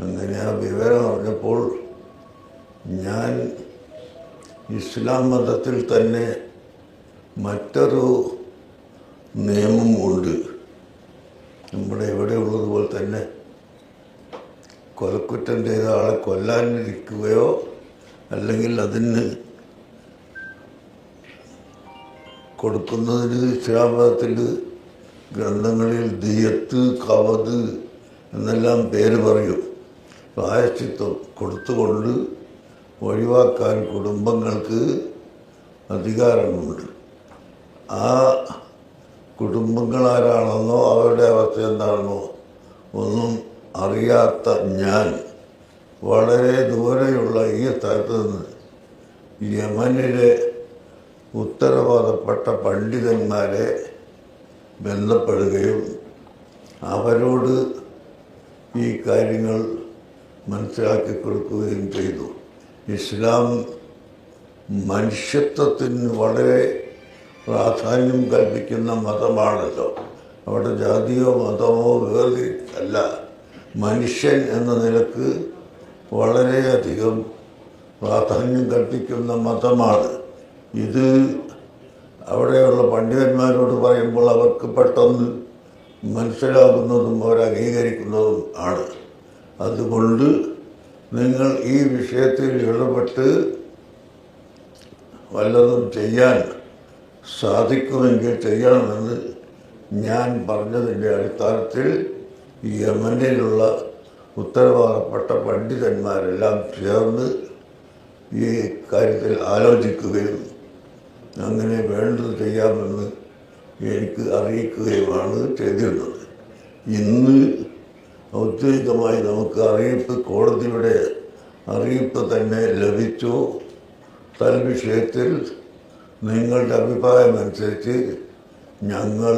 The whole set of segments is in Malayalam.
ആ വിവരം അറിഞ്ഞപ്പോൾ ഞാൻ ഇസ്ലാം മതത്തിൽ തന്നെ മറ്റൊരു നിയമം ഉണ്ട്. നമ്മുടെ ഇവിടെ ഉള്ളതുപോലെ തന്നെ കൊലക്കുറ്റം ചെയ്ത ആളെ കൊല്ലാനിരിക്കുകയോ അല്ലെങ്കിൽ അതിന് കൊടുക്കുന്നതിന് ഇസ്ലാമതത്തിൽ ഗ്രന്ഥങ്ങളിൽ ദിയത്ത് കവത് എന്നെല്ലാം പേര് പറയും. പ്രായശ്ചിത്വം കൊടുത്തുകൊണ്ട് ഒഴിവാക്കാൻ കുടുംബങ്ങൾക്ക് അധികാരമുണ്ട്. ആ കുടുംബങ്ങൾ ആരാണെന്നോ അവരുടെ അവസ്ഥ എന്താണെന്നോ ഒന്നും അറിയാത്ത ഞാൻ വളരെ ദൂരെയുള്ള ഈ സ്ഥലത്ത് നിന്ന് യമനിലെ ഉത്തരവാദപ്പെട്ട പണ്ഡിതന്മാരെ ബന്ധപ്പെടുകയും അവരോട് ഈ കാര്യങ്ങൾ മനസ്സിലാക്കി കൊടുക്കുകയും ചെയ്തു. ഇസ്ലാം മനുഷ്യത്വത്തിന് വളരെ പ്രാധാന്യം കൽപ്പിക്കുന്ന മതമാണല്ലോ. അവിടെ ജാതിയോ മതമോ വേറെ അല്ല മനുഷ്യൻ എന്ന നിലയ്ക്ക് വളരെയധികം പ്രാധാന്യം കൽപ്പിക്കുന്ന മതമാണ്. ഇത് അവിടെയുള്ള പണ്ഡിതന്മാരോട് പറയുമ്പോൾ അവർക്ക് പെട്ടെന്ന് മനസ്സിലാകുന്നതും അവർ അംഗീകരിക്കുന്നതും ആണ്. അതുകൊണ്ട് നിങ്ങൾ ഈ വിഷയത്തിൽ ഇടപെട്ട് വല്ലതും ചെയ്യാൻ സാധിക്കുമെങ്കിൽ ചെയ്യണമെന്ന് ഞാൻ പറഞ്ഞതിന്റെ അടിസ്ഥാനത്തിൽ യമനിലുള്ള ഉത്തരവാദപ്പെട്ട പണ്ഡിതന്മാരെല്ലാം ചേർന്ന് ഈ കാര്യത്തിൽ ആലോചിക്കുകയും അങ്ങനെ വേണ്ടത് ചെയ്യാമെന്ന് എനിക്ക് അറിയിക്കുകയുമാണ് ചെയ്തിരുന്നത്. ഇന്ന് ഔദ്യോഗികമായി നമുക്ക് അറിയിപ്പ് കോടതിയുടെ അറിയിപ്പ് തന്നെ ലഭിച്ചു. തൽവിഷയത്തിൽ നിങ്ങളുടെ അഭിപ്രായമനുസരിച്ച് ഞങ്ങൾ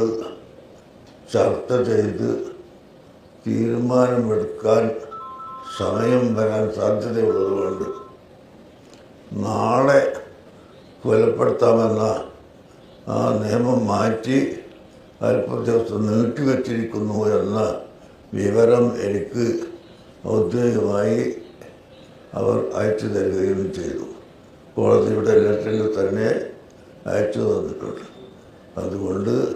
ചർച്ച ചെയ്ത് തീരുമാനമെടുക്കാൻ സമയം വരാൻ സാധ്യതയുള്ളതുകൊണ്ട് നാളെ കൊലപ്പെടുത്താമെന്ന ആ നിയമം മാറ്റി അല്പ ദിവസം നീട്ടിവെച്ചിരിക്കുന്നു എന്ന വിവരം എനിക്ക് ഔദ്യോഗികമായി അവർ അയച്ചു തരികയും ചെയ്തു. കോടതിയുടെ ലെറ്ററിൽ തന്നെ അയച്ചു തന്നിട്ടുണ്ട്. അതുകൊണ്ട്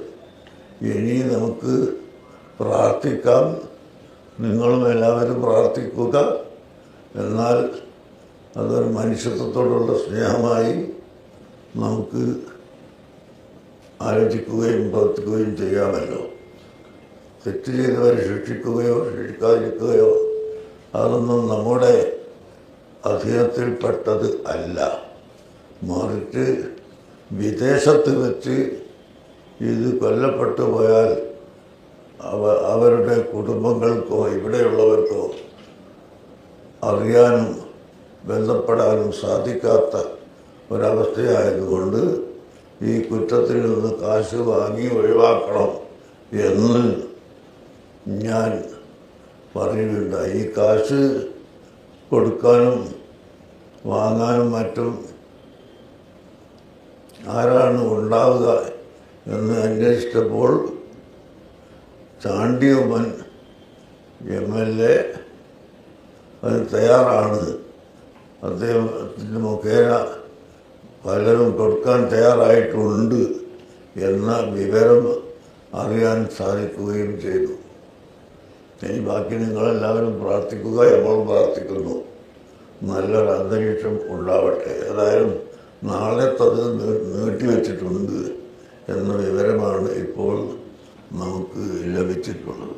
ഇനി നമുക്ക് പ്രാർത്ഥിക്കാം. നിങ്ങളും എല്ലാവരും പ്രാർത്ഥിക്കുക. എന്നാൽ അതൊരു മനുഷ്യത്വത്തോടുള്ള സ്നേഹമായി നമുക്ക് ആലോചിക്കുകയും പ്രവർത്തിക്കുകയും ചെയ്യാമല്ലോ. തെറ്റ് ചെയ്തവരെ ശിക്ഷിക്കുകയോ ശിക്ഷിക്കാതിരിക്കുകയോ അതൊന്നും നമ്മുടെ അധീനത്തിൽപ്പെട്ടത് അല്ല. മറിച്ച് വിദേശത്ത് വെച്ച് ഇത് കൊല്ലപ്പെട്ടു പോയാൽ അവ അവരുടെ കുടുംബങ്ങൾക്കോ ഇവിടെയുള്ളവർക്കോ അറിയാനും ബന്ധപ്പെടാനും സാധിക്കാത്ത ഒരവസ്ഥയായതുകൊണ്ട് ഈ കുറ്റത്തിൽ നിന്ന് കാശ് വാങ്ങി ഒഴിവാക്കണം എന്ന് ഞാൻ പറയുന്നുണ്ട്. ഈ കാശ് കൊടുക്കാനും വാങ്ങാനും മറ്റും ആരാണ് ഉണ്ടാവുക എന്ന് അന്വേഷിച്ചപ്പോൾ ചാണ്ടിയമ്മൻ എം എൽ എ അത് തയ്യാറാണ്. അദ്ദേഹത്തിന്റെ മുഖേന പലരും കൊടുക്കാൻ തയ്യാറായിട്ടുണ്ട് എന്ന വിവരം അറിയാൻ സാധിക്കുകയും ചെയ്തു. ഇനി ബാക്കി നിങ്ങളെല്ലാവരും പ്രാർത്ഥിക്കുക എപ്പോൾ പ്രാർത്ഥിക്കുന്നു. നല്ലൊരു അന്തരീക്ഷം ഉണ്ടാവട്ടെ. ഏതായാലും നാളെ തത് നീട്ടിവെച്ചിട്ടുണ്ട് എന്ന വിവരമാണ് ഇപ്പോൾ നമുക്ക് ലഭിച്ചിട്ടുള്ളത്.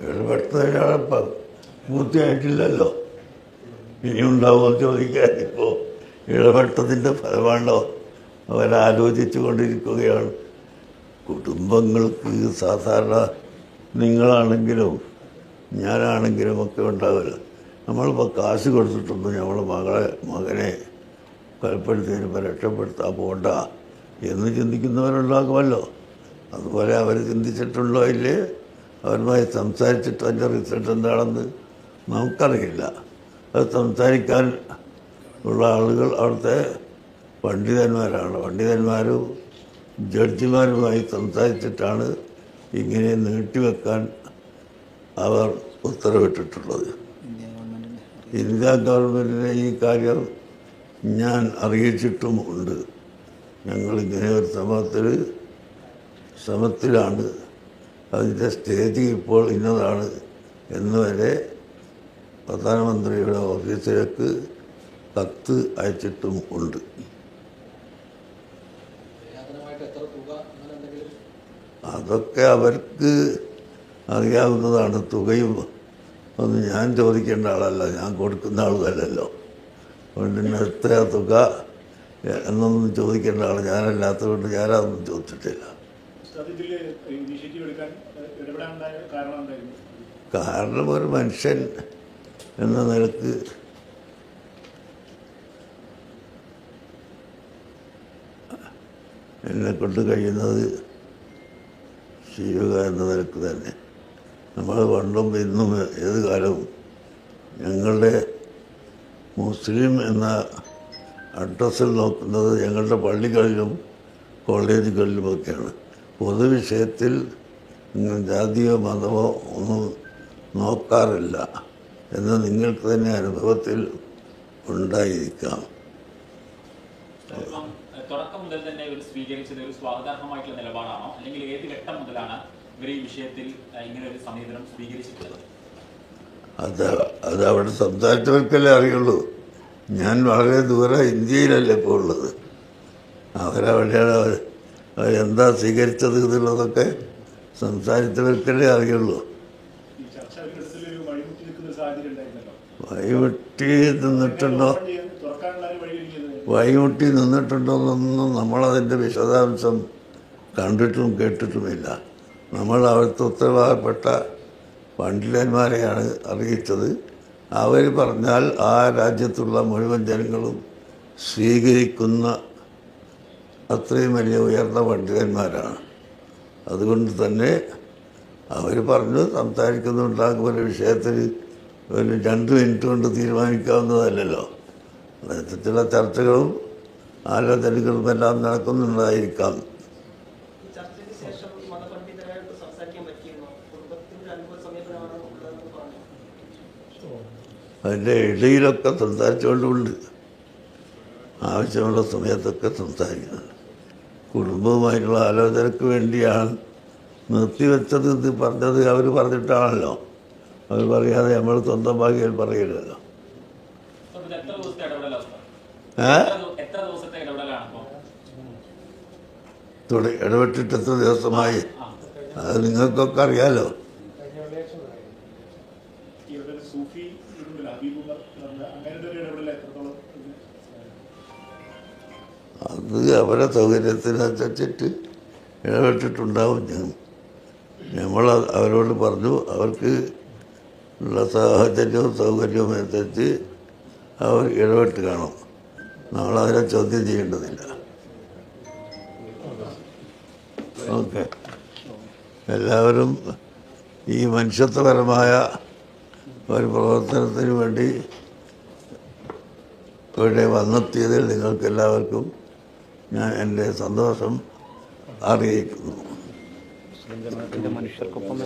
ഇടപെടുത്തതിനോടൊപ്പം പൂർത്തിയായിട്ടില്ലല്ലോ. ഇനി ഉണ്ടാവുമെന്ന് ചോദിക്കാൻ ഇപ്പോൾ ഇടപെട്ടതിന്റെ ഫലമാണോ അവരാലോചിച്ചു കൊണ്ടിരിക്കുകയാണ് കുടുംബങ്ങൾക്ക് സാധാരണ നിങ്ങളാണെങ്കിലും ഞാനാണെങ്കിലും ഒക്കെ ഉണ്ടാവില്ല. നമ്മളിപ്പോൾ കാശ് കൊടുത്തിട്ടൊന്നും നമ്മൾ മകളെ മകനെ കൊലപ്പെടുത്തി വരുമ്പോൾ രക്ഷപ്പെടുത്താൻ പോകണ്ട എന്ന് ചിന്തിക്കുന്നവരുണ്ടാകുമല്ലോ. അതുപോലെ അവർ ചിന്തിച്ചിട്ടുണ്ടോ ഇല്ലേ? അവരുമായി സംസാരിച്ചിട്ട് അതിന്റെ റിസൾട്ട് എന്താണെന്ന് നമുക്കറിയില്ല. അത് സംസാരിക്കാൻ ഉള്ള ആളുകൾ അവിടുത്തെ പണ്ഡിതന്മാരാണ്. പണ്ഡിതന്മാരും ജഡ്ജിമാരുമായി സംസാരിച്ചിട്ടാണ് ഇങ്ങനെ നീട്ടിവെക്കാൻ അവർ ഉത്തരവിട്ടിട്ടുള്ളത്. ഇന്ത്യ ഗവൺമെന്റിനെ ഈ കാര്യം ഞാൻ അറിയിച്ചിട്ടുമുണ്ട് ഞങ്ങളിങ്ങനെ ഒരു സമത്തിൽ ശ്രമത്തിലാണ് അതിന്റെ സ്റ്റേജ് ഇപ്പോൾ ഇന്നതാണ്. എന്നുവരെ പ്രധാനമന്ത്രിയുടെ ഓഫീസിലേക്ക് കത്ത് അയച്ചിട്ടും ഉണ്ട്. അതൊക്കെ അവർക്ക് അറിയാവുന്നതാണ്. തുകയും ഒന്നും ഞാൻ ചോദിക്കേണ്ട ആളല്ല ഞാൻ കൊടുക്കുന്ന ആളല്ലല്ലോ അതുകൊണ്ട് തന്നെ എത്ര തുക എന്നൊന്നും ചോദിക്കേണ്ട ആൾ ഞാനല്ലാത്തതുകൊണ്ട് ഞാനതൊന്നും ചോദിച്ചിട്ടില്ല. കാരണം ഒരു മനുഷ്യൻ എന്ന നിലയ്ക്ക് എന്നെ കൊണ്ട് കഴിയുന്നത് ചെയ്യുക എന്ന നിലയ്ക്ക് തന്നെ. നമ്മൾ പണ്ടും ഇന്നും ഏത് കാലവും ഞങ്ങളുടെ മുസ്ലിം എന്ന അഡ്രസ്സിൽ നോക്കുന്നത് ഞങ്ങളുടെ പള്ളികളിലും കോളേജുകളിലുമൊക്കെയാണ് പൊതുവിഷയത്തിൽ ജാതിയോ മതമോ ഒന്നും നോക്കാറില്ല എന്ന് നിങ്ങൾക്ക് തന്നെ അനുഭവത്തിൽ ഉണ്ടായിരിക്കാം. തുടക്കം മുതൽ തന്നെ ഇവർ സ്വീകരിച്ചത് ഒരു സ്വാഗതാർഹമായിട്ടുള്ള നിലപാടാണോ? അല്ലെങ്കിൽ ഏത് ഘട്ടം മുതലാണ് ഇവർ ഈ വിഷയത്തിൽ ഇങ്ങനെ ഒരു സമീപനം സ്വീകരിച്ചിട്ടുള്ളത്? അത് അത് അവിടെ സംസാരിച്ചവർക്കല്ലേ അറിയുള്ളൂ. ഞാൻ വളരെ ദൂരെ ഇന്ത്യയിലല്ലേ ഇപ്പോൾ ഉള്ളത്. അവരവിടെയാണ് അവർ എന്താ സ്വീകരിച്ചത് എന്നുള്ളതൊക്കെ സംസാരിച്ചവർക്കല്ലേ അറിയുള്ളൂ. വഴിമുട്ടി ചർച്ച വഴിമുട്ടി നിന്നിട്ടുണ്ടോന്നൊന്നും നമ്മളതിന്റെ വിശദാംശം കണ്ടിട്ടും കേട്ടിട്ടുമില്ല. നമ്മൾ അവിടുത്തെ ഉത്തരവാദപ്പെട്ട പണ്ഡിതന്മാരെയാണ് അറിയിച്ചത്. അവർ പറഞ്ഞാൽ ആ രാജ്യത്തുള്ള മുഴുവൻ ജനങ്ങളും സ്വീകരിക്കുന്ന അത്രയും വലിയ ഉയർന്ന പണ്ഡിതന്മാരാണ്. അതുകൊണ്ട് തന്നെ അവർ പറഞ്ഞു സംസാരിക്കുന്നുണ്ടാകും ഒരു വിഷയത്തിൽ ഒരു രണ്ട് മിനിറ്റ് കൊണ്ട് തീരുമാനിക്കാവുന്നതല്ലല്ലോ. ചില ചർച്ചകളും ആലോചനകളും എല്ലാം നടക്കുന്നുണ്ടായിരിക്കാം. അതിന്റെ ഇടയിലൊക്കെ സംസാരിച്ചുകൊണ്ടുണ്ട്. ആവശ്യമുള്ള സമയത്തൊക്കെ സംസാരിക്കുന്നത് കുടുംബവുമായിട്ടുള്ള ആലോചനക്ക് വേണ്ടിയാണ് നിർത്തിവെച്ചത് ഇത് പറഞ്ഞത് അവർ പറഞ്ഞിട്ടാണല്ലോ. അവർ പറയാതെ നമ്മൾ സ്വന്തം ഭാഗ്യം പറയില്ലല്ലോ അപ്പോൾ ഇത് എത്ര ദിവസത്തെ ഇടപെടലാണ് ഇടപെട്ടിട്ട് എത്ര ദിവസമായി? അത് നിങ്ങൾക്കൊക്കെ അറിയാലോ. അത് അവരെ സൗകര്യത്തിനനുസരിച്ചിട്ട് ഇടപെട്ടിട്ടുണ്ടാവും. ഞാൻ നമ്മൾ അവരോട് പറഞ്ഞു അവർക്ക് ഉള്ള സാഹചര്യവും സൗകര്യവും അനുസരിച്ച് അവർ ഇടപെട്ട് കാണും. നമ്മളതിനെ ചോദ്യം ചെയ്യേണ്ടതില്ല. ഓക്കെ. എല്ലാവരും ഈ മനുഷ്യത്വപരമായ ഒരു പ്രവർത്തനത്തിന് വേണ്ടി ഇവിടെ വന്നെത്തിയതിൽ നിങ്ങൾക്ക് എല്ലാവർക്കും ഞാൻ എന്റെ സന്തോഷം അറിയിക്കുന്നു. മനുഷ്യർക്കൊപ്പം